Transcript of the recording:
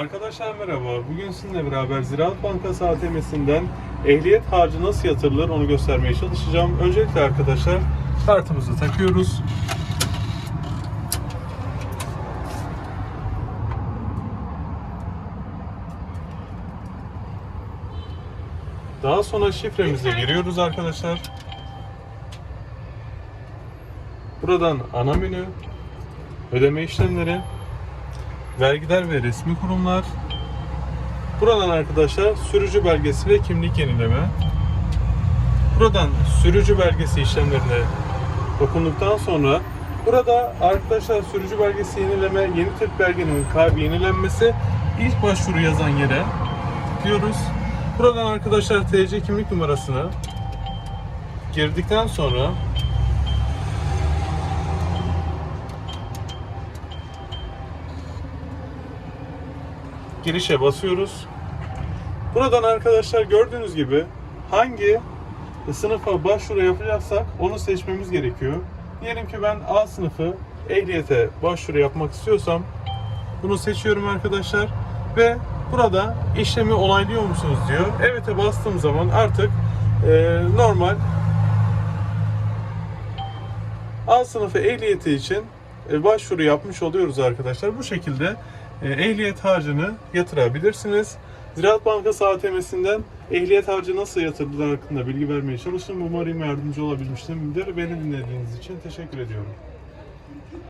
Arkadaşlar merhaba. Bugün sizinle beraber Ziraat Bankası ATM'sinden ehliyet harcı nasıl yatırılır onu göstermeye çalışacağım. Öncelikle arkadaşlar kartımızı takıyoruz. Daha sonra şifremizi giriyoruz arkadaşlar. Buradan ana menü, ödeme işlemleri, vergiler ve resmi kurumlar. Buradan arkadaşlar sürücü belgesi ve kimlik yenileme. Buradan sürücü belgesi işlemlerine dokunduktan sonra burada arkadaşlar sürücü belgesi yenileme, yeni tip belgenin yenilenmesi ilk başvuru yazan yere tıklıyoruz. Buradan arkadaşlar TC kimlik numarasını girdikten sonra girişe basıyoruz. Buradan arkadaşlar gördüğünüz gibi hangi sınıfa başvuru yapacaksak onu seçmemiz gerekiyor. Diyelim ki ben A sınıfı ehliyete başvuru yapmak istiyorsam bunu seçiyorum arkadaşlar ve burada işlemi onaylıyor musunuz diyor. Evet'e bastığım zaman artık e, normal A sınıfı ehliyeti için e, başvuru yapmış oluyoruz arkadaşlar. Bu şekilde ehliyet harcını yatırabilirsiniz. Ziraat Bankası ATM'sinden ehliyet harcı nasıl yatırılır hakkında bilgi vermeye çalıştım. Umarım yardımcı olabilmişimdir. Beni dinlediğiniz için teşekkür ediyorum.